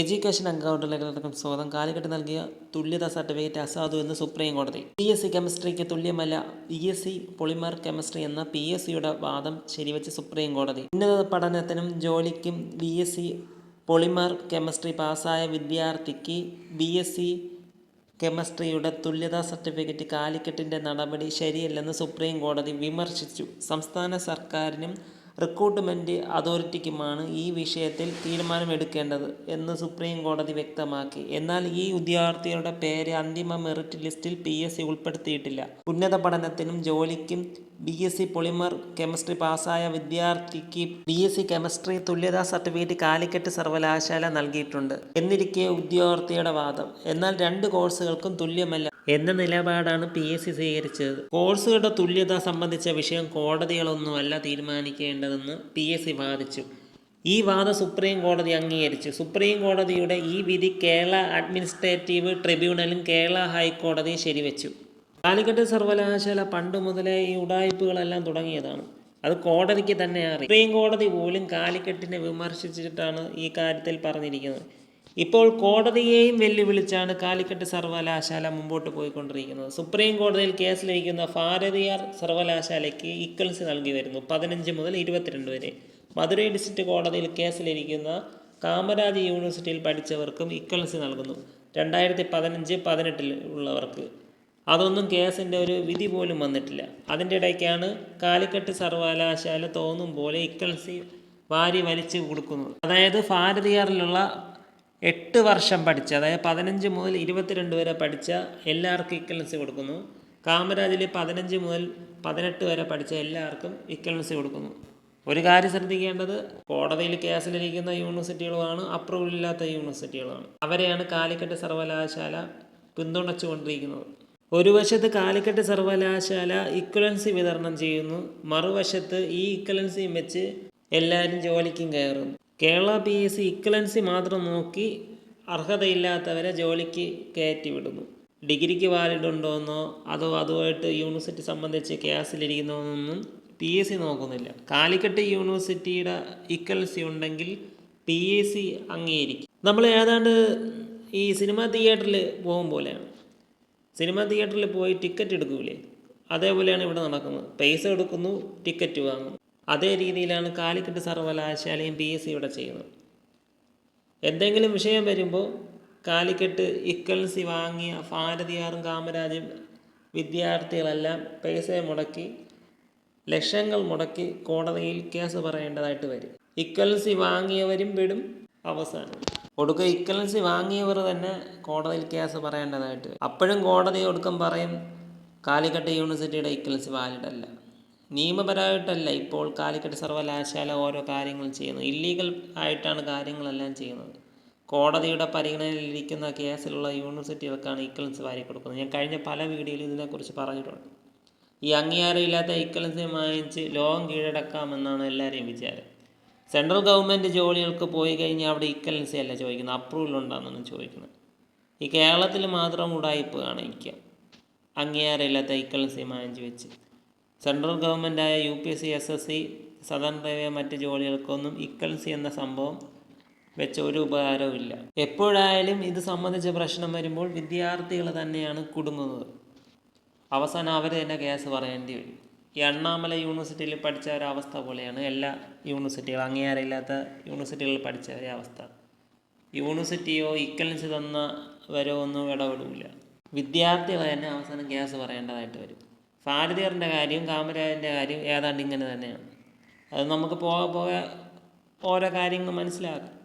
Education അക്കൗണ്ടിലേക്ക് സ്വാഗതം. കാലിക്കട്ട് നൽകിയ തുല്യതാ സർട്ടിഫിക്കറ്റ് അസാധു എന്ന് സുപ്രീം കോടതി. പി എസ് സി കെമിസ്ട്രിക്ക് തുല്യമല്ല P S C polymer chemistry എന്ന പി എസ് സിയുടെ വാദം ശരിവെച്ച് സുപ്രീം കോടതി. ഉന്നത പഠനത്തിനും ജോലിക്കും B S C polymer chemistry പാസ്സായ വിദ്യാർത്ഥിക്ക് ബി എസ് സി കെമിസ്ട്രിയുടെ തുല്യതാ സർട്ടിഫിക്കറ്റ് കാലിക്കറ്റിന്റെ നടപടി ശരിയല്ലെന്ന് സുപ്രീം കോടതി വിമർശിച്ചു. സംസ്ഥാന സർക്കാരിനും റിക്രൂട്ട്മെന്റ് അതോറിറ്റിക്കുമാണ് ഈ വിഷയത്തിൽ തീരുമാനമെടുക്കേണ്ടത് എന്ന് സുപ്രീം കോടതി വ്യക്തമാക്കി. എന്നാൽ ഈ ഉദ്യോഗാർത്ഥികളുടെ പേര് അന്തിമ മെറിറ്റ് ലിസ്റ്റിൽ പി എസ് സി ഉൾപ്പെടുത്തിയിട്ടില്ല. ഉന്നത പഠനത്തിനും ജോലിക്കും B S C polymer chemistry പാസ്സായ വിദ്യാർത്ഥിക്ക് ബി എസ് സി കെമിസ്ട്രി തുല്യതാ സർട്ടിഫിക്കറ്റ് കാലിക്കറ്റ് സർവകലാശാല നൽകിയിട്ടുണ്ട്. എന്നിരിക്കെ ഉദ്യോഗാർത്ഥിയുടെ വാദം. എന്നാൽ രണ്ട് കോഴ്സുകൾക്കും തുല്യമല്ല. എന്ന നിലപാടാണ് പി എസ് സി സ്വീകരിച്ചത്. കോഴ്സുകളുടെ തുല്യത സംബന്ധിച്ച വിഷയം കോടതികളൊന്നുമല്ല തീരുമാനിക്കേണ്ടതെന്ന് പി എസ് സി വാദിച്ചു. ഈ വാദം സുപ്രീം കോടതി അംഗീകരിച്ചു. സുപ്രീം കോടതിയുടെ ഈ വിധി കേരള അഡ്മിനിസ്ട്രേറ്റീവ് ട്രിബ്യൂണലും കേരള ഹൈക്കോടതിയും ശരിവെച്ചു. കാലിക്കറ്റ് സർവകലാശാല പണ്ട് മുതലേ ഈ ഉടായ്പകളെല്ലാം തുടങ്ങിയതാണ്. അത് കോടതിക്ക് തന്നെ അറിയാം. സുപ്രീം കോടതി പോലും കാലിക്കറ്റിനെ വിമർശിച്ചിട്ടാണ് ഈ കാര്യത്തിൽ പറഞ്ഞിരിക്കുന്നത്. ഇപ്പോൾ കോടതിയെയും വെല്ലുവിളിച്ചാണ് കാലിക്കറ്റ് സർവകലാശാല മുമ്പോട്ട് പോയിക്കൊണ്ടിരിക്കുന്നത്. സുപ്രീം കോടതിയിൽ കേസ് ലഭിക്കുന്ന ഭാരതിയാർ സർവകലാശാലയ്ക്ക് ഇക്വൽസി നൽകി വരുന്നു പതിനഞ്ച് മുതൽ ഇരുപത്തിരണ്ട് വരെ. മധുരൈ ഡിസ്ട്രിക്ട് കോടതിയിൽ കേസിലിരിക്കുന്ന കാമരാജ് യൂണിവേഴ്സിറ്റിയിൽ പഠിച്ചവർക്കും ഇക്വൽസി നൽകുന്നു രണ്ടായിരത്തി പതിനഞ്ച് പതിനെട്ടിൽ ഉള്ളവർക്ക്. അതൊന്നും കേസിന്റെ ഒരു വിധി പോലും വന്നിട്ടില്ല. അതിന്റെ ഇടയ്ക്കാണ് കാലിക്കറ്റ് സർവകലാശാല തോന്നും പോലെ ഇക്വൽസി വാരി വലിച്ചു കൊടുക്കുന്നത്. അതായത് ഭാരതീയറിലുള്ള എട്ട് വർഷം പഠിച്ച അതായത് പതിനഞ്ച് മുതൽ ഇരുപത്തിരണ്ട് വരെ പഠിച്ച എല്ലാവർക്കും ഇക്വലൻസി കൊടുക്കുന്നു. കാമരാജിൽ പതിനഞ്ച് മുതൽ പതിനെട്ട് വരെ പഠിച്ച എല്ലാവർക്കും ഇക്വലൻസി കൊടുക്കുന്നു. ഒരു കാര്യം ശ്രദ്ധിക്കേണ്ടത് കോടതിയിൽ കേസിലിരിക്കുന്ന യൂണിവേഴ്സിറ്റികളുമാണ് അപ്രൂവൽ ഇല്ലാത്ത യൂണിവേഴ്സിറ്റികളുമാണ് അവരെയാണ് കാലിക്കറ്റ് സർവകലാശാല പിന്തുണച്ചുകൊണ്ടിരിക്കുന്നത്. ഒരു വശത്ത് കാലിക്കറ്റ് സർവകലാശാല ഇക്വലൻസി വിതരണം ചെയ്യുന്നു മറുവശത്ത് ഈ ഇക്വലൻസിയും വെച്ച് എല്ലാവരും ജോലിക്കും കയറുന്നു. Kerala P S C equivalency മാത്രം നോക്കി അർഹതയില്ലാത്തവരെ ജോലിക്ക് കയറ്റി വിടുന്നു. ഡിഗ്രിക്ക് വാലിഡ് ഉണ്ടോയെന്നോ അതോ അതുമായിട്ട് യൂണിവേഴ്സിറ്റി സംബന്ധിച്ച് കേസിലിരിക്കുന്നതെന്നൊന്നും പി എസ് സി നോക്കുന്നില്ല. കാലിക്കട്ട് യൂണിവേഴ്സിറ്റിയുടെ ഇക്വൽസി ഉണ്ടെങ്കിൽ പി എസ് സി അംഗീകരിക്കും. നമ്മൾ ഏതാണ്ട് ഈ സിനിമാ തിയേറ്ററിൽ പോകും പോലെയാണ്. സിനിമാ തിയേറ്ററിൽ പോയി ടിക്കറ്റ് എടുക്കൂലേ? അതേപോലെയാണ് ഇവിടെ നടക്കുന്നത്. പൈസ എടുക്കുന്നു ടിക്കറ്റ് വാങ്ങുന്നു അതേ രീതിയിലാണ് കാലിക്കറ്റ് സർവകലാശാലയും പി എസ് സി ഇവിടെ ചെയ്യുന്നത്. എന്തെങ്കിലും വിഷയം വരുമ്പോൾ കാലിക്കറ്റ് ഇക്കൽസി വാങ്ങിയ ഭാരതിയാറും കാമരാജും വിദ്യാർത്ഥികളെല്ലാം പൈസ മുടക്കി ലക്ഷങ്ങൾ മുടക്കി കോടതിയിൽ കേസ് പറയേണ്ടതായിട്ട് വരും. ഇക്കൽസി വാങ്ങിയവരും വിടും അവസാനം. ഒടുക്ക ഇക്കൽസി വാങ്ങിയവർ തന്നെ കോടതിയിൽ കേസ് പറയേണ്ടതായിട്ട്. അപ്പോഴും കോടതി ഒടുക്കം പറയും കാലിക്കട്ട് യൂണിവേഴ്സിറ്റിയുടെ ഇക്കൽസി വാലിഡ് അല്ല നിയമപരമായിട്ടല്ല. ഇപ്പോൾ കാലിക്കറ്റ് സർവകലാശാല ഓരോ കാര്യങ്ങളും ചെയ്യുന്നത് ഇല്ലീഗൽ ആയിട്ടാണ് കാര്യങ്ങളെല്ലാം ചെയ്യുന്നത്. കോടതിയുടെ പരിഗണനയിലിരിക്കുന്ന കേസിലുള്ള യൂണിവേഴ്സിറ്റികൾക്കാണ് ഇക്വലൻസ് വാരി കൊടുക്കുന്നത് ഞാൻ കഴിഞ്ഞ പല വീഡിയോയിലും ഇതിനെക്കുറിച്ച് പറഞ്ഞിട്ടുണ്ട്. ഈ അംഗീകാരമില്ലാത്ത ഇക്വലൻസ് വാങ്ങിച്ച് ലോകം കീഴടക്കാമെന്നാണ് എല്ലാവരെയും വിചാരം. സെൻട്രൽ ഗവൺമെന്റ് ജോലികൾക്ക് പോയി കഴിഞ്ഞാൽ അവിടെ ഇക്വലൻസി അല്ല ചോദിക്കുന്നത്. അപ്രൂവൽ ഉണ്ടെന്നാണ് ചോദിക്കുന്നത്. ഈ കേരളത്തിൽ മാത്രം ഉടായ്പ കാണിക്കുക. അംഗീകാരമില്ലാത്ത ഇക്വലൻസി വാങ്ങിച്ച് വെച്ച്. Central ഗവൺമെന്റായ U P S C S S C southern railway മറ്റ് ജോലികൾക്കൊന്നും ഇക്കൽസി എന്ന സംഭവം വെച്ച ഒരു ഉപകാരവും ഇല്ല. എപ്പോഴായാലും ഇത് സംബന്ധിച്ച പ്രശ്നം വരുമ്പോൾ വിദ്യാർത്ഥികൾ തന്നെയാണ് കുടുങ്ങുന്നത്. അവസാനം അവർ തന്നെ കേസ് പറയേണ്ടി വരും. ഈ അണ്ണാമല യൂണിവേഴ്സിറ്റിയിൽ പഠിച്ച ഒരവസ്ഥ പോലെയാണ് എല്ലാ യൂണിവേഴ്സിറ്റികളും. അംഗീകാരമില്ലാത്ത യൂണിവേഴ്സിറ്റികളിൽ പഠിച്ച ഒരേ അവസ്ഥ. യൂണിവേഴ്സിറ്റിയോ തന്ന തന്നവരോ ഒന്നും ഇടപെടില്ല വിദ്യാർത്ഥികൾ തന്നെ അവസാനം ഗ്യാസ് പറയേണ്ടതായിട്ട് വരും. ഭാരതീയറിന്റെ കാര്യം കാമരാജന്റെ കാര്യം ഏതാണ്ട് ഇങ്ങനെ തന്നെയാണ്. അത് നമുക്ക് പോകെ പോകെ ഓരോ കാര്യങ്ങൾ മനസ്സിലാക്കാം.